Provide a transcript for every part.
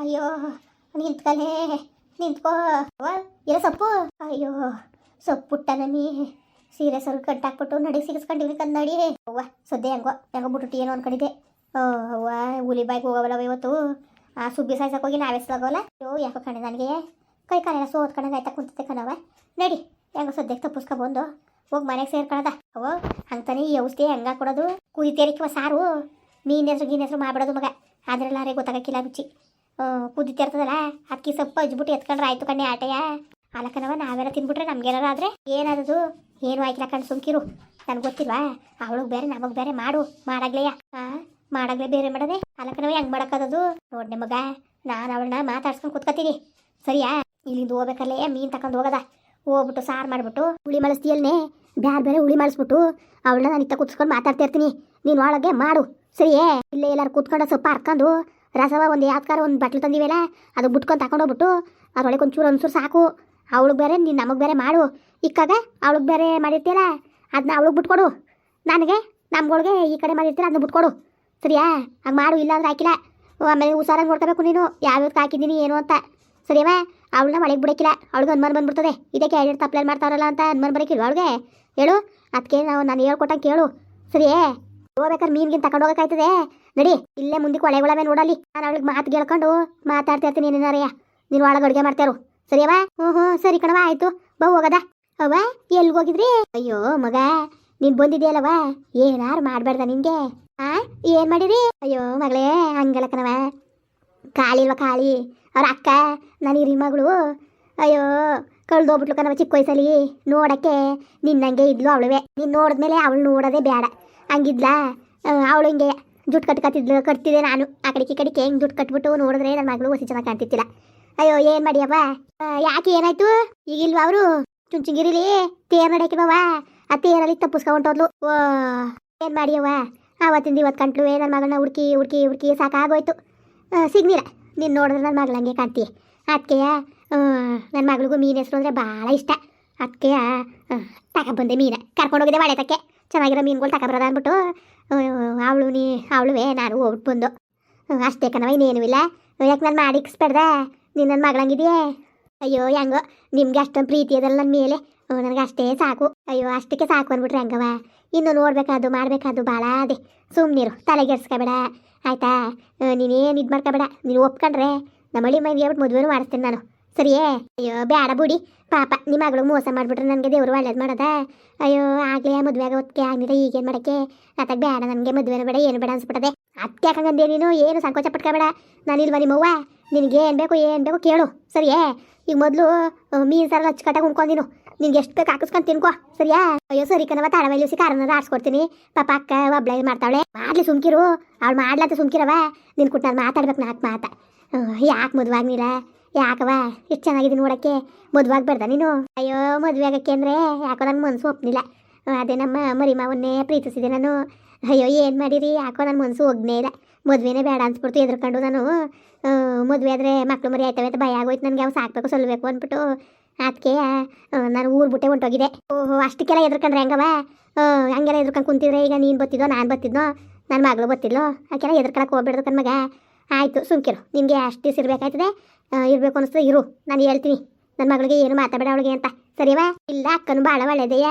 ಅಯ್ಯೋ, ನಿಂತ್ಕಲೇ, ನಿಂತ್ಕೋ. ಇಲ್ಲ ಸೊಪ್ಪು? ಅಯ್ಯೋ, ಸೊಪ್ಪು ನಮ್ಮಿ ಸೀರೆ ಸರ್ ಕಟ್ಟಾಕ್ಬಿಟ್ಟು ನಡಿ ಸಿಗಿಸ್ಕೊಂಡಿವಿ ನಡಿ. ಅವ್ವ, ಸದ್ಯ ಹೆಂಗೋ ಹೆಂಗೋ ಬಿಟ್ಟು ಏನೋ ಅನ್ಕೊಂಡಿದ್ದೆ. ಓ, ಅವ್ವ, ಹುಲಿ ಬಾಯ್ಗೆ ಹೋಗವಲ್ಲವ ಇವತ್ತು. ಆ ಸುಬ್ಬಿ ಸಾಯ್ಸಕ್ಕೆ ಹೋಗಿ ನಾವೇ ಸಾಗೋಲ್ಲ ಅಯ್ಯೋ, ಯಾಕೋ ಕಣೆ ನನಗೆ. ಕೈ ಕಾಲೆಲ್ಲ ಸೋತ್ಕೊಂಡಂಗೆ ಆಯ್ತಾ ಕುಂತಿದ್ದೆ ಕಣವ ನಡಿ, ಹೆಂಗೋ ಸದ್ಯಕ್ಕೆ ತಪ್ಪಿಸ್ಕೊಬಂದು. ಹೋಗಿ ಮನೆಗೆ ಸೇರ್ಕೊಳದ ಅವ ಹಂಗ್ತಾನೆ ಈ ಔಷಧಿ ಹೆಂಗ ಕೊಡೋದು ಕುದಿತೇರಿಕ್ಕಿವ ಸಾರು. ಮೀನ್ ಹೆಸ್ರು ಗೀನ್ ಹೆಸ್ರು ಮಾಡ್ಬಿಡೋದು ಮಗ. ಅದ್ರಲ್ಲಾರೆ ಗೊತ್ತಾಗಕ್ಕಿಲ್ಲ ರುಚಿ ಕುದಿತಿರ್ತದಲ್ಲ ಅದಕ್ಕೆ ಸೊಪ್ಪು ಅಜ್ಬಿಟ್ಟು ಎತ್ಕೊಂಡ್ರೆ ಆಯ್ತು ಕಣ್ಣೆ ಆಟೆಯ. ಅಲಕನವ, ನಾವೆಲ್ಲ ತಿನ್ಬಿಟ್ರೆ ನಮ್ಗೇನಾರ ಆದ್ರೆ ಏನಾದದು? ಏನು ಆಯ್ಕಿಲ್ಲ ಕಣ್ ಸುಮ್ಕಿರು. ನನ್ಗೆ ಗೊತ್ತಿಲ್ವಾ? ಅವಳಿಗೆ ಬೇರೆ, ನಮಗೆ ಬೇರೆ ಮಾಡು. ಮಾಡಾಗ್ಲೆಯ. ಆ, ಮಾಡಾಗ್ಲೇ ಬೇರೆ ಮಾಡದೆ. ಅಲಕನವ ಹೆಂಗ್ ಮಾಡಕದದು ನೋಡ್ನೆ ಮಗ ನಾನು ಅವಳನ್ನ ಮಾತಾಡ್ಸ್ಕೊಂಡು ಕುತ್ಕೋತೀನಿ. ಸರಿಯಾ? ಇಲ್ಲಿಂದ ಹೋಗ್ಬೇಕಲ್ಲೇ, ಮೀನ್ ತಗೊಂಡು ಹೋಗದ. ಹೋಗ್ಬಿಟ್ಟು ಸಾರು ಮಾಡ್ಬಿಟ್ಟು ಹುಳಿ ಮಲಸ್ತಿಯಲ್ನೇ? ಬ್ಯಾರೆ ಬೇರೆ ಹುಳಿ ಮಾಡಿಸ್ಬಿಟ್ಟು ಅವಳನ್ನ ನಾನು ಇತ್ತ ಮಾತಾಡ್ತಿರ್ತೀನಿ ಮಾತಾಡ್ತಾ ಇರ್ತೀನಿ. ನೀನು ಒಳಗೆ ಮಾಡು. ಸರಿಯೇ? ಇಲ್ಲೇ ಎಲ್ಲಾರು ಕೂತ್ಕೊಂಡು ಸ್ವಲ್ಪ ಹರ್ಕೊಂಡು ರಸವ ಒಂದು ಯಾವ್ದಾರ ಒಂದು ಬಟ್ಲು ತಂದಿವೆಲ್ಲ ಅದು ಬಿಟ್ಕೊಂಡು ತಗೊಂಡೋಗ್ಬಿಟ್ಟು ಅದ್ರೊಳಗೆ ಒಂಚೂರು ಒಂಚೂರು ಸಾಕು. ಅವಳಿಗೆ ಬೇರೆ, ನೀನು ನಮಗೆ ಬೇರೆ ಮಾಡು. ಇಕ್ಕಾಗ ಅವಳಿಗೆ ಬೇರೆ ಮಾಡಿರ್ತೀಯಲ್ಲ ಅದನ್ನ ಅವಳಿಗೆ ಬಿಟ್ಕೊಡು. ನನಗೆ, ನಮ್ಗಳಿಗೆ ಈ ಕಡೆ ಮಾಡಿರ್ತೀರ ಅದನ್ನ ಬಿಟ್ಕೊಡು. ಸರಿಯಾ? ಹಂಗೆ ಮಾಡು, ಇಲ್ಲ ಅಂದ್ರೆ ಹಾಕಿಲ್ಲ. ಆಮೇಲೆ ಹುಷಾರಾಗಿ ನೋಡ್ಕೋಬೇಕು ನೀನು. ಯಾವ್ಯಾವ್ದು ಹಾಕಿದ್ದೀನಿ, ಏನು ಅಂತ. ಸರಿಯವಾ? ಅವಳನ್ನ ಒಳಗೆ ಬಿಡೋಕ್ಕಿಲ್ಲ ಅವಳಿಗೆ ಅನುಮಾನ ಬಂದ್ಬಿಡ್ತದೆ. ಇದಕ್ಕೆ ಎರಡು ಅಪ್ಲೈ ಮಾಡ್ತಾವ್ರಲ್ಲ ಅಂತ ಅನುಮಾನ ಬರಕ್ಕಿಲ್ವ ಅವಳಿಗೆ. ಹೇಳು. ಅದಕ್ಕೆ ನಾವು, ನಾನು ಹೇಳ್ಕೊಟ್ಟಂಗೆ ಕೇಳು. ಸರಿಯೇ? ಹೋಗ್ಬೇಕಾದ್ರೆ ಮೀನ್ಗಿನ ತಗೊಂಡು ಹೋಗಕ್ಕಾಯ್ತದೆ ನಡಿ, ಇಲ್ಲೇ ಮುಂದಕ್ಕೆ ಒಳಗೊಳವೆ ನೋಡಲಿ ನಾನು ಅವಳಿಗೆ ಮಾತು ಕೇಳ್ಕೊಂಡು ಮಾತಾಡ್ತಾ ಇರ್ತೀನಿ ಏನೇನಾರಯ್ಯ ನೀನು ಒಳಗೆ ಅಡುಗೆ ಮಾಡ್ತಾರು ಸರಿಯವ ಹ್ಞೂ ಹ್ಞೂ ಸರಿ ಕಣವ ಆಯಿತು. ಬಾ, ಹೋಗದ. ಅವ್ವ ಎಲ್ಲಿಗೆ ಹೋಗಿದ್ರಿ? ಅಯ್ಯೋ, ಮಗ, ನೀನು ಬಂದಿದ್ಯಲ್ಲವ ಏನಾರು ಮಾಡಬೇಡ್ದ ನಿನಗೆ ಆ, ಏನು ಮಾಡಿರಿ? ಅಯ್ಯೋ, ಮಗಳೇ, ಹಂಗಲ್ಲ ಕಣವ ಕಾಳಿ ಇಲ್ವ ಕಾಳಿ? ಅವ್ರ ಅಕ್ಕ, ನಾನು ಹಿರಿ ಮಗಳು. ಅಯ್ಯೋ ಕಳ್ದೋಗ್ಬಿಟ್ಲು ಕಣವ ಚಿಕ್ಕ ವಯಸ್ಸಲ್ಲಿ. ನೋಡಕ್ಕೆ ನಿನ್ನಂಗೆ ಇದ್ಲು ಅವಳುವೆ. ನೀನು ನೋಡಿದ್ಮೇಲೆ ಅವಳು ನೋಡೋದೇ ಬೇಡ ಹಂಗಿದ್ಲಾ? ಅವಳು ಹಿಂಗೆ. ಜುಟ್ಟು ಕಟ್ಕತ್ತಿದ್ಲು ಕಟ್ತಿದ್ದೆ ನಾನು. ಆ ಕಡೆ ಈ ಕಡೆಗೆ ಹೆಂಗೆ ದುಡ್ಡು ಕಟ್ಬಿಟ್ಟು ನೋಡಿದ್ರೆ ನನ್ನ ಮಗಳು ಹೊಸ ಚೆನ್ನಾಗಿ ಕಾಣ್ತಿತ್ತಿಲ್ಲ ಅಯ್ಯೋ, ಏನು ಮಾಡಿಯಪ್ಪ ಯಾಕೆ ಏನಾಯ್ತು? ಈಗಿಲ್ವಾ ಅವರು? ಚುಂಚುಗಿರಿಲಿ, ತೇರ್ ನಡೆಕಿಲ್ವವ ಆ ತೇರಲ್ಲಿ ತಪ್ಪಿಸ್ಕೊಂಡೋದ್ಲು ಓ, ಏನು ಮಾಡಿಯವ್ವ ಅವತ್ತಿಂದ ಇವತ್ತು ಕಂಟ್ಲು ನನ್ನ ಮಗಳನ್ನ ಹುಡುಕಿ ಹುಡುಕಿ ಹುಡುಕಿ ಸಾಕಾಗೋಯ್ತು. ಸಿಗ್ನಿಲ್ಲ ನೀನು ನೋಡಿದ್ರೆ ನನ್ನ ಮಗಳಂಗೆ ಕಾಣ್ತೀಯ ಅದಕ್ಕೆಯ ನನ್ನ ಮಗಳಿಗೂ ಮೀನು ಹೆಸರು ಅಂದರೆ ಭಾಳ ಇಷ್ಟ. ಅದಕ್ಕೆಯ ತಗೊಬಂದೆ ಮೀನ. ಕರ್ಕೊಂಡೋಗಿದೆ ಒಳ್ಳೆತಕ್ಕೆ ಚೆನ್ನಾಗಿರೋ ಮೀನುಗಳು ತಗೊಬರೋದ ಅಂದ್ಬಿಟ್ಟು ಅವಳು ನೀ, ಅವಳುವೇ, ನಾನು ಹೋಗ್ಬಿಟ್ಟು ಬಂದು. ಅಷ್ಟೇ ಕಣವ ಇನ್ನೇನು ಇಲ್ಲ. ಯಾಕೆ ನಾನು ಮಾಡಿಕ್ಸ್ಬೇಡ್ದೆ ನೀನು ನನ್ನ ಮಗಳಂಗಿದೆಯೇ? ಅಯ್ಯೋ, ಹೆಂಗೋ, ನಿಮ್ಗೆ ಅಷ್ಟೊಂದು ಪ್ರೀತಿ ಅದಲ್ಲ ನನ್ನ ಮೇಲೆ. ನನಗೆ ಅಷ್ಟೇ ಸಾಕು. ಅಯ್ಯೋ, ಅಷ್ಟಕ್ಕೆ ಸಾಕು ಅಂದ್ಬಿಟ್ರೆ ಹೆಂಗವ ಇನ್ನು ನೋಡ್ಬೇಕಾದ್ರು ಮಾಡಬೇಕಾದು ಭಾಳ ಅದೇ. ಸುಮ್ಮನಿರು ತಲೆಗೆಡ್ಸ್ಕೊಬೇಡ ಆಯ್ತಾ? ನೀನೇನು ಇದು ಮಾಡ್ಕೊಬೇಡ. ನೀನು ಒಪ್ಕೊಂಡ್ರೆ ನಮ್ಮ ಹಳ್ಳಿ ಮೈಗೆ ಹೇಳ್ಬಿಟ್ಟು ಮದುವೆನೂ ಮಾಡಿಸ್ತೀನಿ ನಾನು. ಸರಿಯೇ ಅಯ್ಯೋ ಬೇಡ ಬುಡಿ. ಪಾಪ ನಿಮ್ಮ ಮಗಳು ಮೋಸ ಮಾಡಿಬಿಟ್ರೆ ನನಗೆ ದೇವರು ಒಳ್ಳೇದು ಮಾಡೋದ? ಅಯ್ಯೋ, ಆಗಲೇ ಮದುವೆ ಆಗೋ ಹೊತ್ತಿಗೆ ಈಗ ಈಗೇನು ಮಾಡೋಕ್ಕೆ? ಅದಕ್ಕೆ ಬೇಡ ನನಗೆ ಮದುವೆನೂ ಬೇಡ, ಏನು ಬೇಡ ಅನ್ಸ್ಬಿಟ್ಟದೆ. ಅತ್ಯಾಕಂಗಂದೆ ಯಾಕಂಗಂದೆ ನೀನು? ಏನು ಸಂಕೋಚ ಪಟ್ಕೋಬೇಡ. ನಾನಿಲ್ವ ನಿಮ್ಮವ್ವ? ನಿನಗೆ ಏನು ಬೇಕು ಏನು ಬೇಕು ಕೇಳು. ಸರಿಯೇ ಈಗ ಮೊದಲು ಮೀನು ಸಾರ ಉಣ್ಕೊಂಡು ನೀನು. ನಿನ್ಗೆ ಎಷ್ಟು ಬೇಕು ಹಾಕಿಸ್ಕೊಂಡು ತಿನ್ಕೋ. ಸರಿಯಾ ಅಯ್ಯೋ, ಸರಿ ಕಣವ ತಾಳವಲ್ಲಿ ಉಸಿ ಕಾರನಾರ ಆಡ್ಸ್ಕೊಡ್ತೀನಿ. ಪಾಪ ಅಕ್ಕ, ಒಬ್ಳೆ ಮಾಡ್ತಾವಳೆ? ಮಾಡ್ಲಿ ಸುಮ್ಕಿರು. ಅವ್ಳು ಮಾಡ್ಲಾತ ಸುಮ್ಕಿರವ ನಿನ್ ಕುಟ್ಟ ನಾನು ಮಾತಾಡ್ಬೇಕು ನಾಲ್ಕು ಮಾತಾ. ಯಾಕೆ ಮದುವೆ ಆಗ್ನಿಲ್ಲ ಯಾಕವ ಎಷ್ಟು ಚೆನ್ನಾಗಿದೆ ನೋಡೋಕ್ಕೆ. ಮದುವೆ ಆಗಬಾರ್ದ ನೀನು? ಅಯ್ಯೋ, ಮದುವೆ ಆಗಕ್ಕೆ ಅಂದರೆ ಯಾಕೋ ನನ್ನ ಮನಸ್ಸು ಒಪ್ನಿಲ್ಲ. ಅದೇ ನಮ್ಮ ಮರಿ ಮಾವನ್ನೇ ಪ್ರೀತಿಸಿದೆ ನಾನು. ಅಯ್ಯೋ, ಏನು ಮಾಡಿರಿ? ಯಾಕೋ ನನ್ನ ಮನಸ್ಸು ಒಗ್ನೇ ಇಲ್ಲ. ಮದುವೆನೇ ಬೇಡ ಅನ್ಸ್ಬಿಡ್ತು ಎದ್ರುಕೊಂಡು ನಾನು. ಮದುವೆ ಆದರೆ ಮಕ್ಳು ಮರಿ ಆಯ್ತವೆ ಅಂತ ಭಯ ಆಗೋಯ್ತು ನನಗೆ. ಅವು ಸಾಕ್ಬೇಕು, ಸಲ್ಬೇಕು ಅಂದ್ಬಿಟ್ಟು ಅದಕ್ಕೆ ನಾನು ಊರು ಬಿಟ್ಟೆ ಹೊಂಟೋಗಿದೆ. ಓಹೋ, ಅಷ್ಟಕ್ಕೆಲ್ಲ ಎದ್ರಕೊಂಡ್ರೆ ಹೆಂಗವ ಹಂಗೆಲ್ಲ ಎದ್ರಕೊಂಡು ಕುಂತಿದ್ರೆ ಈಗ ನೀನು ಬತ್ತಿದ್ದೋ ನಾನು ಬತ್ತಿದ್ದೋ ನನ್ನ ಮಗಳು ಬತ್ತಿದ್ಲು? ಆಕೆಲ್ಲ ಎದ್ರಕೊಳಕ್ಕೆ ಹೋಗ್ಬಿಡ್ದು ಕಣ್ಮಗ. ಆಯಿತು, ಸುಮ್ಕಿರು. ನಿಮಗೆ ಅಷ್ಟು ದಿವಸ ಇರಬೇಕಾಯ್ತದೆ. ಇರಬೇಕು ಅನಿಸ್ತದೆ, ಇರು. ನಾನು ಹೇಳ್ತೀನಿ. ನನ್ನ ಮಗಳಿಗೆ ಏನು ಮಾತಾಡಬೇಡ ಅವಳಿಗೆ ಅಂತ. ಸರಿವಾ ಇಲ್ಲ, ಅಕ್ಕನು ಭಾಳ ಒಳ್ಳೇದಯ್ಯ.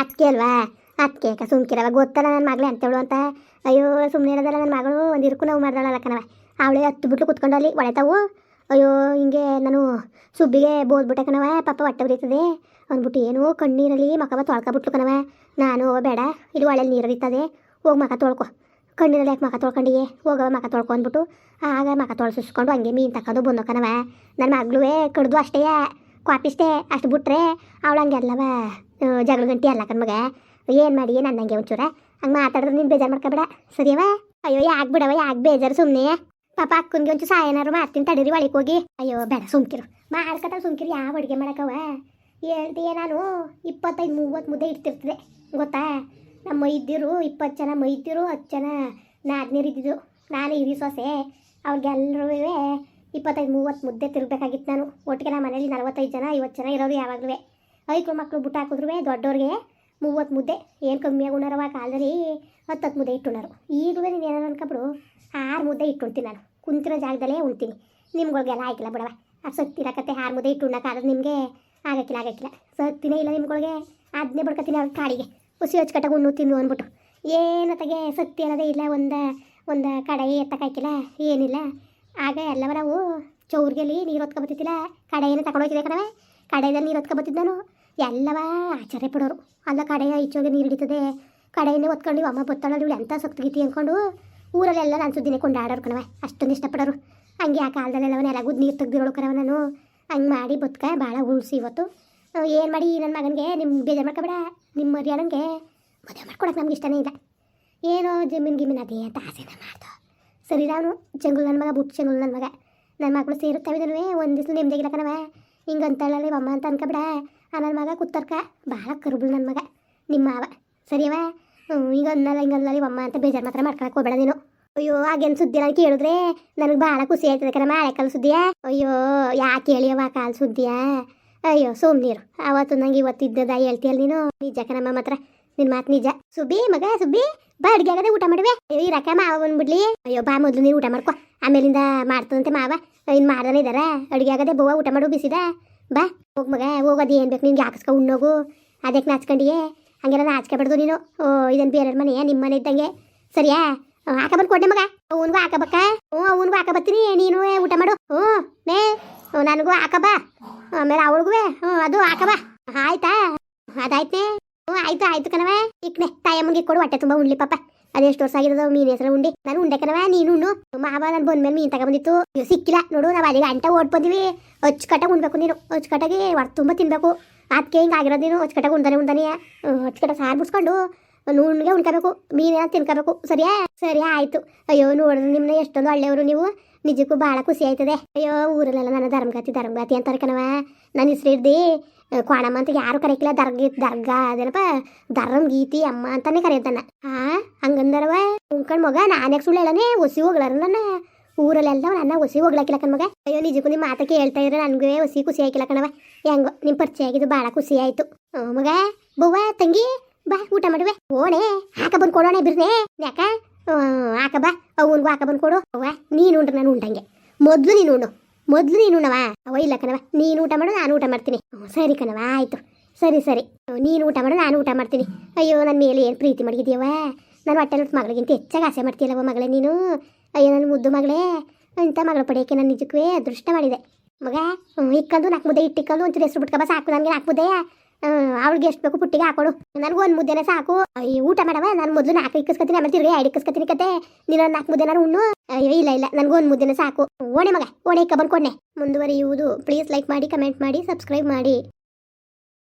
ಅದಕ್ಕೆ ಅಲ್ವಾ ಅದಕ್ಕೆ ಅಕ್ಕ ಸುಮ್ಕಿರವ ಗೊತ್ತಲ್ಲ ನನ್ನ ಮಗಳೇ ಅಂತೇಳು ಅಂತ. ಅಯ್ಯೋ ಸುಮ್ಮನೆ ಇರೋದಲ್ಲ ನನ್ನ ಮಗಳು. ಒಂದು ಇರ್ಕು ನಾವು ಮಾಡ್ದಾಳಲ್ಲ ಕಣವ ಅವಳೇ ಹತ್ತು ಬಿಟ್ಟು ಕುತ್ಕೊಂಡು ಅಲ್ಲಿ, ಒಳೆತಾವು. ಅಯ್ಯೋ, ಹಿಂಗೆ ನಾನು ಸುಬ್ಬಿಗೆ ಬೋದ್ಬಿಟ್ಟೆ ಕಣವ ಪಾಪ ಹೊಟ್ಟೆ ಬರೀತದೆ ಅಂದ್ಬಿಟ್ಟು ಏನು ಕಣ್ಣೀರಲ್ಲಿ ಮಕವ ತೊಳ್ಕೊಬಿಟ್ಲು ಕಣವ ನಾನು ಬೇಡ ಇಲ್ಲಿ ಒಳ್ಳೆ ನೀರು ಹರಿತದೆ ಹೋಗಿ ಮಕ ತೊಳ್ಕೊ. ಕಣ್ಣೀರಲ್ಲಿ ಯಾಕೆ ಮಕ ತೊಳ್ಕೊಂಡಿಗೆ. ಹೋಗವ ಮಕ ತೊಳ್ಕೊಂಡ್ಬಿಟ್ಟು, ಆಗ ಮಕ ತೊಳ್ಸಿಸ್ಕೊಂಡು ಹಂಗೆ ಮೀನು ತಕೊಂಡು ಬಂದು ಕಣವ. ನನ್ನ ಮಗ್ಳುವೆ ಕಡ್ದು ಅಷ್ಟೇ, ಕ್ವಾಪಿಷ್ಟೇ, ಅಷ್ಟು ಬಿಟ್ರೆ ಅವಳು ಹಂಗೆಲ್ಲವ ಜಗಳ ಗಂಟಿ ಅಲ್ಲ ಕಣ್ಮಗ. ಏನು ಮಾಡಿ ನನ್ನ ಹಂಗೆ ಒಂಚೂರ. ಹಂಗೆ ಮಾತಾಡಿದ್ರೆ ನೀನು ಬೇಜಾರು ಮಾಡ್ಕೊಬೇಡ. ಸರಿಯವ? ಅಯ್ಯೋ ಯಾಕೆ ಬಿಡವ ಯಾಕೆ ಬೇಜಾರು ಸುಮ್ಮನೆ ಪಾಪ ಅಕ್ಕನಿಗೆ ಒಂಚೂರು ಸಾಯ ಏನಾರು ಮಾಡ್ತೀನಿ, ತಡೀರಿ ಒಳಗೆ ಹೋಗಿ. ಅಯ್ಯೋ, ಬೇಡ, ಸುಮ್ಕಿರು. ಮಾಡ್ಕೊತ ಸುಮ್ಕಿರು, ಯಾವ ಅಡುಗೆ ಮಾಡಕ್ಕವ? ಹೇಳ್ತೀಯ ನಾನು ಇಪ್ಪತ್ತೈದು, ಮೂವತ್ತು ಮುದ್ದೆ ಇಡ್ತಿರ್ತದೆ, ಗೊತ್ತಾ? ನಮ್ಮ ಮೈದ್ಯರು ಇಪ್ಪತ್ತು ಜನ ಮೈದ್ಯರು ಹತ್ತು ಜನ ನಾದ್ನೀರು ಇದ್ದಿದ್ದು. ನಾನು ಹಿರಿ ಸೊಸೆ ಅವ್ರಿಗೆಲ್ಲರೂ ಇಪ್ಪತ್ತೈದು, ಮೂವತ್ತು ಮುದ್ದೆ ತಿರುಗಬೇಕಾಗಿತ್ತು ನಾನು. ಒಟ್ಟಿಗೆ ನಮ್ಮ ಮನೇಲಿ ನಲವತ್ತೈದು ಜನ, ಐವತ್ತು ಜನ ಇರೋರು ಯಾವಾಗಲೂ. ಐದು ಮಕ್ಕಳು ಬುಟ್ಟ ಹಾಕಿದ್ರು ದೊಡ್ಡವ್ರಿಗೆ ಮೂವತ್ತು ಮುದ್ದೆ. ಏನು ಕಮ್ಮಿಯಾಗಿ ಉಣ್ಣರವ ಕಾಲದಲ್ಲಿ? ಹತ್ತು ಮುದ್ದೆ ಇಟ್ಟುಣರು. ಈಗಲೂ ನೀನು ಏನಾರು ಅನ್ಕೊಬ್ರು ಆರು ಮುದ್ದೆ ಇಟ್ಟುಣ್ತೀನಿ ನಾನು. ಕುಂತಿರೋ ಜಾಗದಲ್ಲೇ ಉಣ್ತೀನಿ ನಿಮ್ಗಳಿಗೆಲ್ಲ ಆಯ್ಕಿಲ್ಲ ಬಿಡವ ಆ ಸತ್ತಿರಕತ್ತೆ, ಆರು ಮುದ್ದೆ ಇಟ್ಟು ಉಣ್ಣಕ್ಕಾದ್ರೆ ನಿಮಗೆ. ಆಗಕ್ಕಿಲ್ಲ ಆಗಕ್ಕಿಲ್ಲ. ಸತ್ತಿನೇ ಇಲ್ಲ ನಿಮ್ಗಳಿಗೆ. ಅದನ್ನೇ ಬಡ್ಕೊತೀನಿ ಅವ್ರ ಕಾಡಿಗೆ. ಹುಸಿ ಹಚ್ಕಟ್ಟಾಗ ಉಣ್ಣು ತಿನ್ನು ಅಂದ್ಬಿಟ್ಟು. ಏನತ್ತಾಗೆ ಸತ್ತಿ ಅನ್ನೋದೇ ಇಲ್ಲ, ಒಂದು ಒಂದು ಕಡಾಯಿ ಎತ್ತಕ್ಕಾಕಿಲ್ಲ ಏನಿಲ್ಲ. ಆಗ ಎಲ್ಲವ ನಾವು ಚೌರ್ಗೆಲಿ ನೀರು ಹೊತ್ಕೊಬತ್ತಿದ್ದಿಲ್ಲ ಕಡೆಯನ್ನು ತಗೊಂಡೋಗಿದ್ದೆ ಕಣವೆ ಕಡೆಯಲ್ಲಿ ನೀರು ಹೊತ್ಕೊಬತ್ತಿದ್ದು ನಾನು ಎಲ್ಲವ ಆಶ್ಚರ್ಯ ಪಡೋರು. ಅಲ್ಲ ಕಡೆಯ ಈಚೋಗೆ ನೀರು ಹಿಡಿತದೆ, ಕಡೆಯನ್ನೇ ಹೊತ್ಕೊಂಡು ಅಮ್ಮ ಬತ್ತಾಳಲ್ಲಿ ಇವಳು ಎಂಥ ಸೊಕ್ತಗೀತಿ ಅಂದ್ಕೊಂಡು ಊರಲ್ಲೆಲ್ಲ ನಾನು ಸುದ್ದಿನೇ ಕೊಂಡಾಡೋರು ಕಣವೆ ಅಷ್ಟೊಂದು ಇಷ್ಟಪಡೋರು. ಹಂಗೆ ಆ ಕಾಲದಲ್ಲೆಲ್ಲ ನೆಲಗುದ್ ನೀರು ತೆಗ್ದಿರೋಳು ಕಣವ ನಾನು. ಹಂಗೆ ಮಾಡಿ ಬದುಕ ಭಾಳ ಉಳಿಸಿ ಇವತ್ತು. ಏನು ಮಾಡಿ ನನ್ನ ಮಗನಿಗೆ? ನಿಮ್ಮ ಬೇಜಾರು ಮಾಡ್ಕೊಬೇಡ. ನಿಮ್ಮ ಮರ್ಯಾದನಿಗೆ ಮದುವೆ ಮಾಡ್ಕೊಡಕ್ಕೆ ನಮ್ಗೆ ಇಷ್ಟನೇ ಇಲ್ಲ. ಏನೋ ಜಮೀನು ಗಿಮೀನ್ ಅದೇ ಅಂತ ಆಸೆನ ಮಾಡ್ದು. ಸರಿ ನಾನು ಚಂಗುಲ್ ನನ್ನ ಮಗ, ಬುಟ್ಟು ಚಂಗುಲ್ ನನ್ನ ಮಗ. ನನ್ನ ಮಕ್ಕಳು ಸೇರುತ್ತವೆ ಒಂದು ದಿವ್ಸ ನೆಮ್ಮದಿಗಿಲ್ಲ ಕಣವ ಹಿಂಗೆ ಅಂತಳಲ್ಲಿ ಅಮ್ಮ ಅಂತ ಅನ್ಕೊಬೇಡ. ಆ ನನ್ನ ಮಗ ಕುತ್ತರ್ಕ. ಭಾಳ ಕರುಬಳು ನನ್ನ ಮಗ. ನಿಮ್ಮ ಮಾವ. ಸರಿಯವ ಈಗ ಅನ್ನಲ್ಲ ಹಿಂಗಲ್ಲ ಅಮ್ಮ ಅಂತ ಬೇಜಾರು ಮಾತ್ರ ಮಾಡ್ಕೊಳಕ್ಕೆ ಹೋಗ್ಬೇಡ ನೀನು. ಅಯ್ಯೋ, ಹಾಗೇನು ಸುದ್ದಿ ನಾನು ಕೇಳಿದ್ರೆ ನನಗೆ ಭಾಳ ಖುಷಿ ಆಯ್ತದೆ ಕಣಮ್ಮ ಹಳೆ ಕಾಲು ಸುದ್ದಿಯಾ? ಅಯ್ಯೋ, ಯಾಕೆ ಹೇಳಿಯವ ಕಾಲು ಸುದ್ದಿಯಾ? ಅಯ್ಯೋ ಸೋಮ್ನೀರು ಅವತ್ತು ನಂಗೆ ಇವತ್ತಿದ್ದದ ಹೇಳ್ತೀಯಲ್ಲ ನೀನು? ನಿಜ ಕಣಮ್ಮ, ಮಾತ್ರ. ನಿನ್ನ ಮಾತು ನಿಜ. ಸುಬ್ಬಿ, ಮಗ, ಸುಬ್ಬಿ. ಬಾ, ಅಡ್ಗೆ ಆಗದೆ ಊಟ ಮಾಡುವೆ. ಅಯ್ಯೋ ರಕ ಮಾವ ಬಂದ್ಬಿಡ್ಲಿ. ಅಯ್ಯೋ, ಬಾ, ಮೊದಲು ನೀನು ಊಟ ಮಾಡ್ಕೊ. ಆಮೇಲಿಂದ ಮಾಡ್ತದಂತೆ ಮಾವ. ಇನ್ ಮಾಡ್ದಾನೆ ಇದಾರ. ಅಡುಗೆ ಆಗದೆ ಬೋವ ಊಟ ಮಾಡು, ಬಿಸಿದ. ಬಾ, ಹೋಗ್ ಮಗ, ಹೋಗೋದು ಏನು ಬೇಕು ನಿನ್ಗೆ? ಹಾಕಿಸ್ಕೊ ಉಣ್ಣೋಗು. ಅದಕ್ಕೆ ನಾಚ್ಕೊಂಡಿಯೇ. ಹಂಗೆಲ್ಲ ನಾಚ್ಕೊಬಾರ್ದು ನೀನು. ಓ ಇದನ್ನು ಬೇರೆ ಮನೆ ನಿಮ್ಮ ಮನೆ ಇದ್ದಂಗೆ. ಸರಿಯಾ? ಹಾಕಬಂದು ಕೊಟ್ಟೆ ಮಗ. ಅವನಿಗೂ ಹಾಕಬೇಕ ಹ್ಞೂ, ಅವನಿಗೂ ಹಾಕಬತ್ತೀನಿ ನೀನು ಊಟ ಮಾಡು. ಹ್ಞೂ ಹ್ಞೂ ನನಗೂ ಹಾಕಬಾ ಆಮೇಲೆ ಅವಳಿಗೂ ಹ್ಞೂ ಅದು ಹಾಕಬಾ ಆಯ್ತಾ? ಅದಾಯ್ತೆ? ಹ್ಞೂ ಆಯ್ತು ಆಯ್ತು ಕಣವ ಇಕ್ನೆ ತಾಯಮ್ಮನಿಗೆ ಕೊಡು, ಹೊಟ್ಟೆ ತುಂಬಾ ಉಣ್ಲಿ ಪಾಪ. ಅದೆಷ್ಟು ವರ್ಷ ಆಗಿರೋದು, ಮೀನ್ ಹೆಸರು ಉಂಡಿ. ನಾನು ಉಂಡೆ ಕಣವ ನೀನು ಉಣ್ಣು ಮಾವ ನಾನು ಬಂದ್ಮೇಲೆ ಮೀನ್ ತಗೊಂಬಂದಿತ್ತು. ಬಂದಿತ್ತು ಸಿಕ್ಕಿಲ್ಲ. ನೋಡು, ನಾವು ಅಲ್ಲಿಗೆ ಅಂಟ ಓಡ್ ಬಂದಿವಿ ಅಚ್ಚುಕಟ್ಟಾಗಿ ಉಣ್ಬೇಕು ನೀನು. ಅಚ್ಚುಕಟ್ಟಾಗಿ ಹೊಟ್ಟೆ ತುಂಬ ತಿನ್ಬೇಕು. ಅದಕ್ಕೆ ಹಿಂಗೆ ಆಗಿರೋದು ನೀನು. ಅಚ್ಚುಕಟ್ಟಾಗಿ ಉಂದಾನೆ ಉಂದಾನೆ ಅಚ್ಚುಕಟ್ಟ ಸಾರು ಬಿಡ್ಸ್ಕೊಂಡು ನುಣ್ಗೆ ಉಣ್ಕೋಬೇಕು. ಮೀನ ತಿನ್ಕೋಬೇಕು. ಸರಿಯಾ? ಸರಿ ಆಯ್ತು. ಅಯ್ಯೋ, ನೋಡಿದ್ರೆ ನಿಮ್ಮನ್ನ ಎಷ್ಟೊಂದು ಒಳ್ಳೆಯವರು ನೀವು. ನಿಜಕ್ಕೂ ಭಾಳ ಖುಷಿ ಆಯ್ತದೆ. ಅಯ್ಯೋ, ಊರಲ್ಲೆಲ್ಲ ನನ್ನ ಧರ್ಮಗತಿ ಧರ್ಮಗತಿ ಅಂತಾರೆ ಕಣವ ನನ್ನ ಹೆಸ್ರು ಹಿಡ್ದು ಕ್ವಾಣಮ್ಮ ಅಂತ ಯಾರು ಕರೆಯಕ್ಕಿಲ್ಲ ದರ್ಗಿ ದರ್ಗಾ ಅದೇನಪ್ಪ? ಧರ್ಮ, ಗೀತಿ, ಅಮ್ಮ ಅಂತಾನೆ ಕರೆಯತ್ತಾನ. ಹಾ ಹಂಗಂದರವ ಉಂಕಣ್ ಮಗ, ನಾನೇ ಸುಳ್ಳು ಹೇಳನೆ? ಒಸಿ ಹೋಗ್ಲಾರ ನನ್ನ. ಊರಲ್ಲೆಲ್ಲ ನನ್ನ, ಒಸಿ ಹೋಗ್ಲಾಕಿಲ್ಲ ಕಣ್ ಮಗ. ಅಯ್ಯೋ, ನಿಜಕ್ಕೂ ನಿಮ್ಮ ಮಾತಕ್ಕೆ ಹೇಳ್ತಾ ಇದ್ರೆ ನನಗೂ ಒಸಿ ಖುಷಿ ಆಯ್ಕಿಲ್ಲ ಕಣವ ಹೆಂಗೋ ನಿಮ್ಮ ಪರಿಚಯ ಆಗಿದ್ದು ಭಾಳ ಖುಷಿ ಆಯ್ತು. ಮಗ. ಬವ್ವ, ತಂಗಿ. ಬಾ, ಊಟ ಮಾಡುವೆ. ಓಣೆ. ಹಾಕ ಬಂದು ಕೊಡೋಣ ಬಿರ್ನೆ. ಯಾಕ? ಹ್ಮ್, ಹಾಕ ಬಾ ಅವನ್ಗೂ ಹಾಕ ಬಂದು ಕೊಡು ಅವ್ವ ನೀನು ಉಂಡ್ರೆ ನಾನು ಉಂಟಂಗೆ ಮೊದ್ಲು ನೀನು ಉಣ್ಣು ಮೊದ್ಲು ನೀನು ಉಣ್ಣವ ಅವ ಇಲ್ಲ ಕಣವ ನೀನು ಊಟ ಮಾಡು ನಾನು ಊಟ ಮಾಡ್ತೀನಿ. ಸರಿ ಕಣವ ಆಯ್ತು. ಸರಿ ಸರಿ. ನೀನು ಊಟ ಮಾಡು ನಾನು ಊಟ ಮಾಡ್ತೀನಿ. ಅಯ್ಯೋ ನನ್ನ ಮೇಲೆ ಏನು ಪ್ರೀತಿ ಮಾಡಿದ್ಯವ ನಾನು ಹೊಟ್ಟೆ ಮಗಳಿಗಿಂತ ಹೆಚ್ಚಾಗಿ ಆಸೆ ಮಾಡ್ತೀಯಲ್ಲವ ಮಗಳೇ ನೀನು? ಅಯ್ಯೋ ನನ್ನ ಮುದ್ದು ಮಗಳೇ. ಇಂಥ ಮಗಳ ಪಡೆಯೋಕೆ ನಾನು ನಿಜಕ್ಕೂ ಅದೃಷ್ಟ ಮಾಡಿದೆ ಮಗ ಇಕ್ಕಂದು ನಾಲ್ಕು ಮುದ್ದೆ ಇಟ್ಟಿಕ್ಕಂದು ಒಂಚೂರು ಹೆಸರು ಬಿಟ್ಕೊಬ ಸಾಕು ನನಗೆ ನಾಲ್ಕು ಅವಳಿಗೆ ಎಷ್ಟು ಬೇಕು ಪುಟ್ಟಿಗೆ ಹಾಕೊಡು. ನನಗೂ ಒಂದು ಮುದ್ದೆನೇ ಸಾಕು. ಈ ಊಟ ಮಾಡವ, ನಾನು ಮೊದಲು ನಾಲ್ಕು ಇಕ್ಕಿಸ್ಕೊತೀನಿ, ಆಮೇಲೆ ತಿರ್ಗಿ ಎರಡು ಇಕ್ಕಿಸ್ಕೊತೀನಿ ಕತೆ. ನೀನು ನಾಲ್ಕು ಮುದ್ದೆ ನಾನು ಉಣ್ಣು ಇಲ್ಲ ಇಲ್ಲ, ನನಗೂ ಒಂದು ಮುದ್ದೆನೇ ಸಾಕು. ಓಣೆ ಮಗ, ಓಣೆ ಇಕ್ಕ ಬಂದ್ಕೊಂಡೆ ಮುಂದುವರಿಯುವುದು. ಪ್ಲೀಸ್ ಲೈಕ್ ಮಾಡಿ ಕಮೆಂಟ್ ಮಾಡಿ ಸಬ್ಸ್ಕ್ರೈಬ್ ಮಾಡಿ.